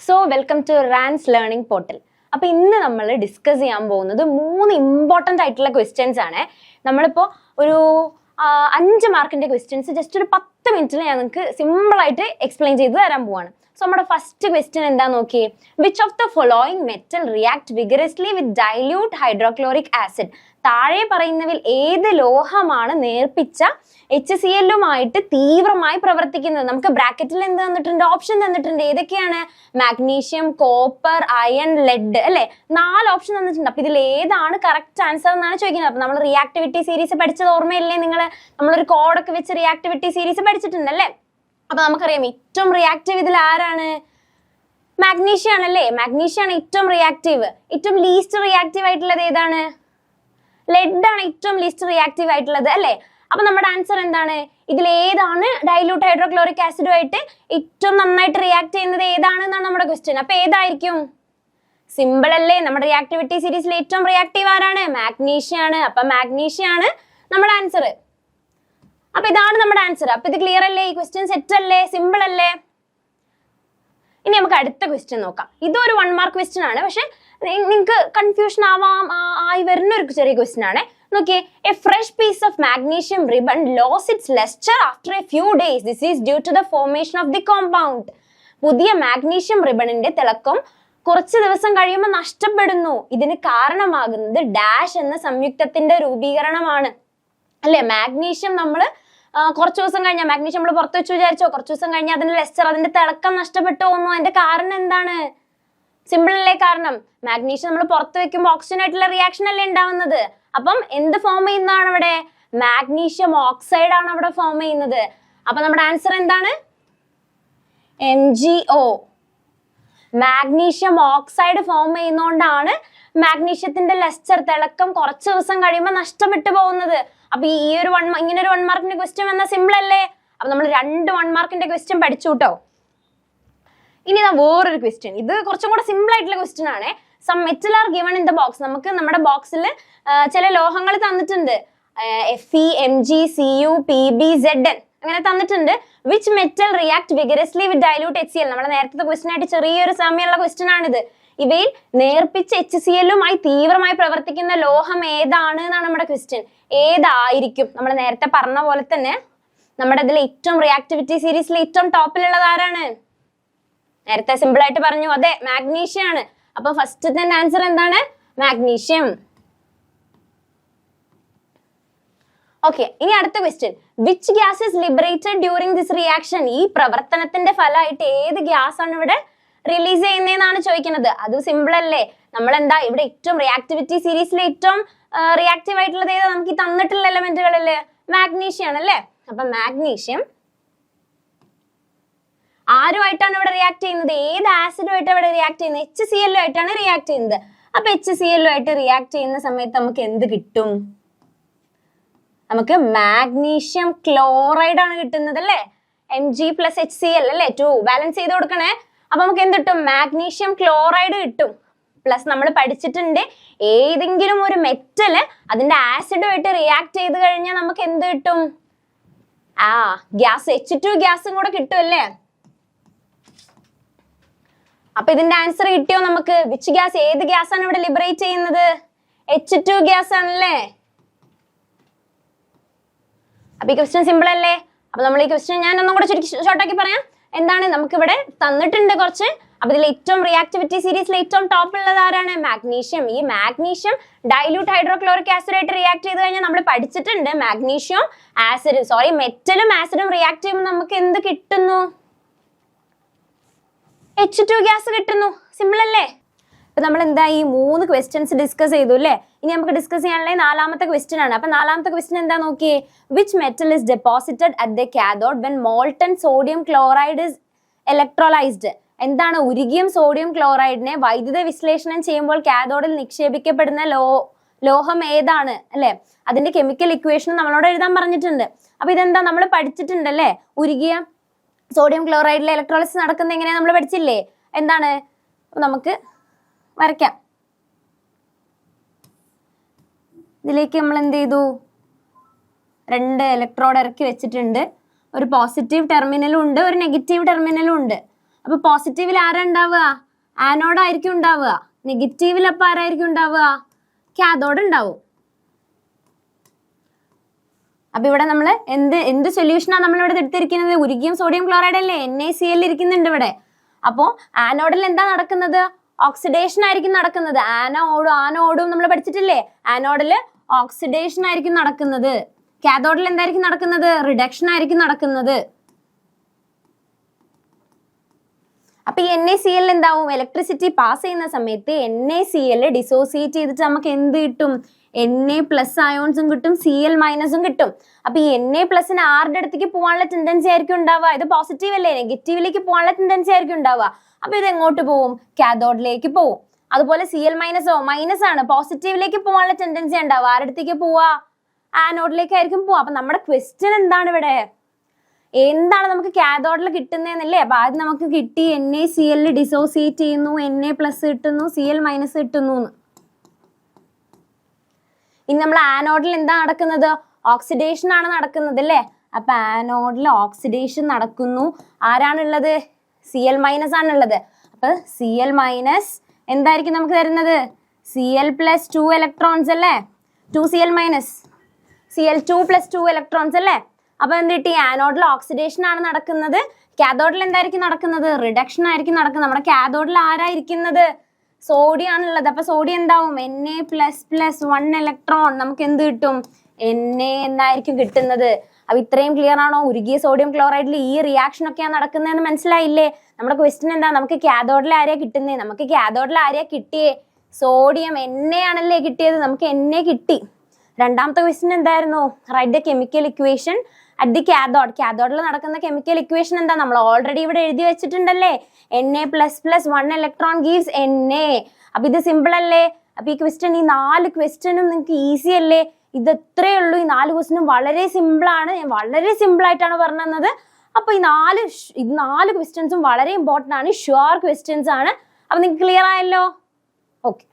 So welcome to Rans learning portal അപ്പൊ ഇന്ന് നമ്മൾ ഡിസ്കസ് ചെയ്യാൻ പോകുന്നത് മൂന്ന് ഇമ്പോർട്ടന്റ് ആയിട്ടുള്ള ക്വസ്റ്റ്യൻസ് ആണ്. നമ്മളിപ്പോ ഒരു അഞ്ച് മാർക്കിന്റെ ക്വസ്റ്റ്യൻസ് ജസ്റ്റ് ഒരു പത്ത് മിനിറ്റിൽ ഞാൻ നിങ്ങൾക്ക് സിമ്പിൾ ആയിട്ട് എക്സ്പ്ലെയിൻ ചെയ്ത് തരാൻ പോവാണ്. സോ നമ്മുടെ ഫസ്റ്റ് ക്വസ്റ്റ്യൻ എന്താ നോക്കി which of the following metal react vigorously with dilute hydrochloric acid താഴെ പറയുന്നവിൽ ഏത് ലോഹമാണ് നേർപ്പിച്ച എച്ച് സി എല്ലുമായിട്ട് തീവ്രമായി പ്രവർത്തിക്കുന്നത്? നമുക്ക് ബ്രാക്കറ്റിൽ എന്ത് തന്നിട്ടുണ്ട്? ഓപ്ഷൻ തന്നിട്ടുണ്ട്. ഏതൊക്കെയാണ്? മാഗ്നീഷ്യം കോപ്പർ അയൺ ലെഡ് അല്ലെ? നാല് ഓപ്ഷൻ തന്നിട്ടുണ്ട്. അപ്പൊ ഇതിൽ ഏതാണ് കറക്റ്റ് ആൻസർ എന്നാണ് ചോദിക്കുന്നത്. അപ്പൊ നമ്മൾ റിയാക്ടിവിറ്റി സീരീസ് പഠിച്ചത് ഓർമ്മയില്ലേ നിങ്ങൾ നമ്മളൊരു കോഡൊക്കെ വെച്ച് റിയാക്ടിവിറ്റി സീരീസ് പഠിച്ചിട്ടുണ്ടല്ലേ? അപ്പൊ നമുക്കറിയാം ഏറ്റവും റിയാക്റ്റീവ് ഇതിൽ ആരാണ്? മാഗ്നീഷ്യ ആണല്ലേ? മാഗ്നീഷ്യ ആണ് ഏറ്റവും റിയാക്റ്റീവ് ഏറ്റവും ലീസ്റ്റ് റിയാക്റ്റീവ് ആയിട്ടുള്ളത് ഏതാണ്? ലെഡ് ആണ് ഏറ്റവും ലീസ്റ്റ് റിയാക്റ്റീവ് ആയിട്ടുള്ളത് അല്ലേ? അപ്പൊ നമ്മുടെ ആൻസർ എന്താണ്? ഇതിൽ ഏതാണ് ഡൈലൂട്ട് ഹൈഡ്രോക്ലോറിക് ആസിഡുമായിട്ട് ഏറ്റവും നന്നായിട്ട് റിയാക്ട് ചെയ്യുന്നത് ഏതാണ് എന്നാണ് നമ്മുടെ ക്വസ്റ്റ്യൻ അപ്പൊ ഏതായിരിക്കും? സിമ്പിൾ അല്ലേ? നമ്മുടെ റിയാക്ടിവിറ്റി സീരീസിൽ ഏറ്റവും റിയാക്റ്റീവ് ആരാണ്? മാഗ്നീഷ്യ ആണ്. അപ്പൊ മാഗ്നീഷ്യ ആണ് നമ്മുടെ ആൻസർ അപ്പൊ ഇതാണ് നമ്മുടെ ആൻസർ അപ്പൊ ഇത് ക്ലിയർ അല്ലേ? ഈ ക്വസ്റ്റ്യൻ സെറ്റ് അല്ലേ? സിമ്പിൾ അല്ലേ? ഇനി നമുക്ക് അടുത്ത ക്വസ്റ്റ്യൻ നോക്കാം. ഇതൊരു വൺ മാർക്ക് ക്വസ്റ്റ്യൻ ആണ്. പക്ഷെ നിങ്ങൾക്ക് കൺഫ്യൂഷൻ ആവാം ആയി വരുന്ന ഒരു ചെറിയ ക്വസ്റ്റ്യൻ ആണ്. നോക്കിയേ a fresh piece of magnesium ribbon loses its lustre after a few days this is due to the formation of the compound പുതിയ മാഗ്നീഷ്യം റിബണിന്റെ തിളക്കം കുറച്ച് ദിവസം കഴിയുമ്പോൾ നഷ്ടപ്പെടുന്നു. ഇതിന് കാരണമാകുന്നത് ഡാഷ് എന്ന സംയുക്തത്തിന്റെ രൂപീകരണമാണ്. അല്ലെ? മാഗ്നീഷ്യം നമ്മൾ കുറച്ച് ദിവസം കഴിഞ്ഞാൽ മാഗ്നീഷ്യം നമ്മൾ പുറത്ത് വെച്ച് വിചാരിച്ചോ? കുറച്ച് ദിവസം കഴിഞ്ഞാൽ അതിന്റെ ലെസ്റ്റർ അതിന്റെ തിളക്കം നഷ്ടപ്പെട്ടു പോകുന്നു അതിന്റെ കാരണം എന്താണ്? സിമ്പിൾ അല്ലേ കാരണം? മാഗ്നീഷ്യം നമ്മൾ പുറത്ത് വെക്കുമ്പോൾ ഓക്സിജൻ ആയിട്ടുള്ള റിയാക്ഷൻ അല്ലേ ഉണ്ടാവുന്നത്? അപ്പം എന്ത് ഫോം ചെയ്യുന്നതാണ് അവിടെ? മാഗ്നീഷ്യം ഓക്സൈഡ് ആണ് അവിടെ ഫോം ചെയ്യുന്നത്. അപ്പൊ നമ്മുടെ ആൻസർ എന്താണ്? M G O magnesium oxide form ചെയ്യുന്നതുകൊണ്ടാണ് മാഗ്നീഷ്യത്തിന്റെ ലെസ്ചർ തിളക്കം കുറച്ച് ദിവസം കഴിയുമ്പോൾ നഷ്ടപ്പെട്ടു പോകുന്നത്. അപ്പൊ ഈ ഒരു വൺ ഇങ്ങനെ ഒരു വൺ മാർക്കിന്റെ ക്വസ്റ്റ്യൻ വന്നാൽ സിമ്പിൾ അല്ലേ? അപ്പൊ നമ്മൾ രണ്ട് വൺ മാർക്കിന്റെ ക്വസ്റ്റ്യൻ പഠിച്ചു കേട്ടോ ഇനി ഇതാ വേറൊരു ക്വസ്റ്റ്യൻ ഇത് കുറച്ചും കൂടെ സിമ്പിൾ ആയിട്ടുള്ള ക്വസ്റ്റ്യൻ ആണ്. Some metal are given in the box നമുക്ക് നമ്മുടെ ബോക്സിൽ ചില ലോഹങ്ങൾ തന്നിട്ടുണ്ട്. F E M G C U P B Z N അങ്ങനെ തന്നിട്ടുണ്ട് which metal react vigorously with dilute H C L നമ്മുടെ നേരത്തെ ക്വസ്റ്റൻ ആയിട്ട് ചെറിയൊരു സമയമുള്ള ക്വസ്റ്റൻ ആണിത്. ഇവയിൽ നേർപ്പിച്ച എച്ച് സി എല്ലുമായി തീവ്രമായി പ്രവർത്തിക്കുന്ന ലോഹം ഏതാണ് എന്നാണ് നമ്മുടെ ക്വസ്റ്റ്യൻ ഏതായിരിക്കും? നമ്മൾ നേരത്തെ പറഞ്ഞ പോലെ തന്നെ നമ്മുടെ ഇതിൽ ഏറ്റവും റിയാക്ടിവിറ്റി സീരീസിൽ ഏറ്റവും ടോപ്പിലുള്ളത് ആരാണ്? നേരത്തെ സിമ്പിൾ ആയിട്ട് പറഞ്ഞു അതെ മാഗ്നീഷ്യം ആണ്. അപ്പൊ തന്നെ ആൻസർ എന്താണ്? മാഗ്നീഷ്യം ഓക്കെ ഇനി അടുത്ത question which gas is liberated during this reaction ഈ പ്രവർത്തനത്തിന്റെ ഫലമായിട്ട് ഏത് ഗ്യാസ് ആണ് ഇവിടെ റിലീസ് ചെയ്യുന്നതെന്നാണ് ചോദിക്കുന്നത്. അത് സിമ്പിൾ അല്ലേ? നമ്മൾ എന്താ ഇവിടെ ഏറ്റവും റിയാക്ടിവിറ്റി സീരീസിലെ ഏറ്റവും റിയാക്റ്റീവ് ആയിട്ടുള്ളത് ഏതാ? നമുക്ക് ഈ തന്നിട്ടുള്ള എലമെന്റുകളിൽ മാഗ്നീഷ്യം ആണല്ലേ അപ്പൊ മാഗ്നീഷ്യം ആരുമായിട്ടാണ് ഇവിടെ റിയാക്ട് ചെയ്യുന്നത്? ഏത് ആസിഡുമായിട്ട് ഇവിടെ റിയാക്ട് ചെയ്യുന്നത്? എച്ച് സി എല്ലോ ആയിട്ടാണ് റിയാക്ട് ചെയ്യുന്നത്. അപ്പൊ എച്ച് സി എല്ലോ ആയിട്ട് റിയാക്ട് ചെയ്യുന്ന സമയത്ത് നമുക്ക് എന്ത് കിട്ടും? നമുക്ക് മാഗ്നീഷ്യം ക്ലോറൈഡ് ആണ് കിട്ടുന്നത് അല്ലേ? M G plus H C L അല്ലേ? ടു ബാലൻസ് ചെയ്ത് കൊടുക്കണേ. അപ്പൊ നമുക്ക് എന്ത് കിട്ടും? മാഗ്നീഷ്യം ക്ലോറൈഡ് കിട്ടും. പ്ലസ് നമ്മൾ പഠിച്ചിട്ടുണ്ട് ഏതെങ്കിലും ഒരു മെറ്റൽ അതിന്റെ ആസിഡുമായിട്ട് റിയാക്ട് ചെയ്ത് കഴിഞ്ഞാൽ നമുക്ക് എന്ത് കിട്ടും? ആ ഗ്യാസ് എച്ച് ടു ഗ്യാസും കൂടെ കിട്ടും അല്ലേ? അപ്പൊ ഇതിന്റെ ആൻസർ കിട്ടിയോ നമുക്ക്? വിച്ച് ഗ്യാസ് ഏത് ഗ്യാസ് ആണ് ഇവിടെ ലിബറേറ്റ് ചെയ്യുന്നത്? എച്ച് ടു ഗ്യാസ് ആണല്ലേ? അപ്പൊ ഈ ക്വസ്റ്റ്യൻ സിമ്പിൾ അല്ലേ? അപ്പൊ നമ്മൾ ഈ ക്വസ്റ്റ്യൻ ഞാൻ ഒന്നും കൂടെ ചുരുക്കി ഷോർട്ടാക്കി പറയാം. എന്താണ്? നമുക്ക് ഇവിടെ തന്നിട്ടുണ്ട് കുറച്ച്. അപ്പൊ ഇതിൽ ഏറ്റവും റിയാക്ടിവിറ്റി സീരീസിൽ ഏറ്റവും ടോപ്പ് ഉള്ളത് ആരാണ്? മാഗ്നീഷ്യം ഈ മാഗ്നീഷ്യം ഡൈലൂട്ട് ഹൈഡ്രോക്ലോറിക് ആസിഡ് ആയിട്ട് റിയാക്ട് ചെയ്ത് കഴിഞ്ഞാൽ നമ്മൾ പഠിച്ചിട്ടുണ്ട് മാഗ്നീഷ്യം ആസിഡ് സോറി മെറ്റലും ആസിഡും റിയാക്ട് ചെയ്യുമ്പോൾ നമുക്ക് എന്ത് കിട്ടുന്നു? എച്ച് ടു ഗ്യാസ് കിട്ടുന്നു. സിമ്പിൾ അല്ലേ? അപ്പൊ നമ്മൾ എന്താ ഈ മൂന്ന് ക്വസ്റ്റ്യൻസ് ഡിസ്കസ് ചെയ്തു അല്ലേ? ഇനി നമുക്ക് ഡിസ്കസ് ചെയ്യാനുള്ള നാലാമത്തെ ക്വസ്റ്റ്യൻ ആണ്. അപ്പൊ നാലാമത്തെ ക്വസ്റ്റ്യൻ എന്താ നോക്കിയേ? Which metal is deposited at the cathode when molten sodium chloride is electrolysed എന്താണ് ഉരുകിയും സോഡിയം ക്ലോറൈഡിനെ വൈദ്യുത വിശ്ലേഷണം ചെയ്യുമ്പോൾ കാഥോഡിൽ നിക്ഷേപിക്കപ്പെടുന്ന ലോ ലോഹം ഏതാണ് അല്ലെ? അതിന്റെ കെമിക്കൽ ഇക്വേഷൻ നമ്മളോട് എഴുതാൻ പറഞ്ഞിട്ടുണ്ട്. അപ്പൊ ഇതെന്താ? നമ്മൾ പഠിച്ചിട്ടുണ്ട് അല്ലേ? ഉരുകിയ സോഡിയം ക്ലോറൈഡിലെ ഇലക്ട്രോളിസ് നടക്കുന്ന എങ്ങനെയാ? നമ്മൾ പഠിച്ചില്ലേ? എന്താണ്? നമുക്ക് വരയ്ക്കാം. ഇതിലേക്ക് നമ്മൾ എന്ത് ചെയ്തു? രണ്ട് ഇലക്ട്രോഡ് ഇറക്കി വെച്ചിട്ടുണ്ട്. ഒരു പോസിറ്റീവ് ടെർമിനലും ഉണ്ട് ഒരു നെഗറ്റീവ് ടെർമിനലും ഉണ്ട്. അപ്പൊ പോസിറ്റീവിൽ ആരാ ഉണ്ടാവുക? ആനോഡ് ആയിരിക്കും ഉണ്ടാവുക. നെഗറ്റീവിൽ അപ്പൊ ആരായിരിക്കും ഉണ്ടാവുക? കാഥോഡ് ഉണ്ടാവും. അപ്പൊ ഇവിടെ നമ്മൾ എന്ത് എന്ത് സൊല്യൂഷനാണ് നമ്മൾ ഇവിടെ എടുത്തിരിക്കുന്നത്? ഉരുകിയും സോഡിയം ക്ലോറൈഡ് അല്ലേ? എൻ ഐ സി എൽ ഇരിക്കുന്നുണ്ട് ഇവിടെ. അപ്പോ ആനോഡിൽ എന്താ നടക്കുന്നത്? ഓക്സിഡേഷൻ ആയിരിക്കും നടക്കുന്നത്. ആനോഡും ആനോഡും നമ്മൾ പഠിച്ചിട്ടില്ലേ? ആനോഡിൽ ഓക്സിഡേഷൻ ആയിരിക്കും നടക്കുന്നത്. കാഥോഡിൽ എന്തായിരിക്കും നടക്കുന്നത്? റിഡക്ഷൻ ആയിരിക്കും നടക്കുന്നത്. അപ്പൊ ഈ എൻ എ സി എൽ എന്താവും? ഇലക്ട്രിസിറ്റി പാസ് ചെയ്യുന്ന സമയത്ത് N A C L dissociate ചെയ്തിട്ട് നമുക്ക് എന്ത് കിട്ടും? എൻ എ പ്ലസ് അയോൺസും കിട്ടും സി എൽ മൈനസും കിട്ടും. അപ്പൊ ഈ എൻ എ പ്ലസിന് ആരുടെ അടുത്തേക്ക് പോകാനുള്ള ടെൻഡൻസി ആയിരിക്കും ഉണ്ടാവുക? ഇത് പോസിറ്റീവ് അല്ലേ? നെഗറ്റീവിലേക്ക് പോകാനുള്ള ടെൻഡൻസി ആയിരിക്കും ഉണ്ടാവുക. അപ്പൊ ഇത് എങ്ങോട്ട് പോവും? കാഥോഡിലേക്ക് പോവും. അതുപോലെ സി എൽ മൈനസോ മൈനസ് ആണ്. പോസിറ്റീവിലേക്ക് പോകാനുള്ള ടെൻഡൻസി ഉണ്ടാവുക. ആരുടെ അടുത്തേക്ക് പോവാ? ആനോഡിലേക്കായിരിക്കും പോവാ. അപ്പൊ നമ്മുടെ ക്വസ്റ്റ്യൻ എന്താണ് ഇവിടെ? എന്താണ് നമുക്ക് കാഥോഡിൽ കിട്ടുന്നതെന്നല്ലേ അപ്പൊ ആദ്യം നമുക്ക് കിട്ടി N A C L dissociate ചെയ്യുന്നു എൻ എ പ്ലസ് കിട്ടുന്നു സി എൽ മൈനസ് കിട്ടുന്നു. ഇനി നമ്മൾ ആനോഡിൽ എന്താ നടക്കുന്നത്? ഓക്സിഡേഷൻ ആണ് നടക്കുന്നത് അല്ലേ? അപ്പൊ ആനോഡിൽ ഓക്സിഡേഷൻ നടക്കുന്നു. ആരാണുള്ളത്? സി എൽ മൈനസ് ആണുള്ളത്. അപ്പൊ സി എൽ മൈനസ് എന്തായിരിക്കും നമുക്ക് തരുന്നത്? C L plus two electrons അല്ലേ? Two C L minus C L two plus two electrons അല്ലേ? അപ്പൊ എന്ത് കിട്ടി? ആനോഡിൽ ഓക്സിഡേഷൻ ആണ് നടക്കുന്നത്. കാഥോഡിൽ എന്തായിരിക്കും നടക്കുന്നത്? റിഡക്ഷൻ ആയിരിക്കും നടക്കുന്നത്. നമ്മുടെ കാഥോഡിൽ ആരായിരിക്കുന്നത്? സോഡിയം ആണുള്ളത്. അപ്പൊ സോഡിയം എന്താവും? N A plus plus one electron നമുക്ക് എന്ത് കിട്ടും? എൻ എ എന്നായിരിക്കും കിട്ടുന്നത്. അപ്പൊ ഇത്രയും ക്ലിയർ ആണോ? ഉരുകിയ സോഡിയം ക്ലോറൈഡിൽ ഈ റിയാക്ഷൻ ഒക്കെയാണ് നടക്കുന്നതെന്ന് മനസ്സിലായില്ലേ? നമ്മുടെ ക്വസ്റ്റ്യൻ എന്താ? നമുക്ക് കാഥോഡിൽ ആരെയാ കിട്ടുന്നത് നമുക്ക് കാഥോഡിൽ ആരെയാ കിട്ടിയേ? സോഡിയം എൻ എ ആണല്ലേ കിട്ടിയത്. നമുക്ക് എൻ എ കിട്ടി. രണ്ടാമത്തെ ക്വസ്റ്റ്യൻ എന്തായിരുന്നു? Write the chemical equation at the cathode കാഥോഡിൽ നടക്കുന്ന കെമിക്കൽ ഇക്വേഷൻ എന്താ? നമ്മൾ ഓൾറെഡി ഇവിടെ എഴുതി വെച്ചിട്ടുണ്ടല്ലേ? N A plus plus one electron gives N A അപ്പൊ ഇത് സിമ്പിൾ അല്ലേ? അപ്പൊ ഈ ക്വസ്റ്റ്യൻ ഈ നാല് ക്വസ്റ്റ്യനും നിങ്ങൾക്ക് ഈസി അല്ലേ? ഇത് ഇത്രയേ ഉള്ളൂ. ഈ നാല് ക്വസ്റ്റ്യനും വളരെ സിമ്പിൾ ആണ്. ഞാൻ വളരെ സിമ്പിൾ ആയിട്ടാണ് പറഞ്ഞു തന്നത് അപ്പൊ ഈ നാല് ഈ നാല് ക്വസ്റ്റ്യൻസും വളരെ ഇമ്പോർട്ടന്റ് ആണ്. ഷുവർ ക്വസ്റ്റ്യൻസ് ആണ്. അപ്പൊ നിങ്ങൾക്ക് ക്ലിയർ ആയല്ലോ? ഓക്കെ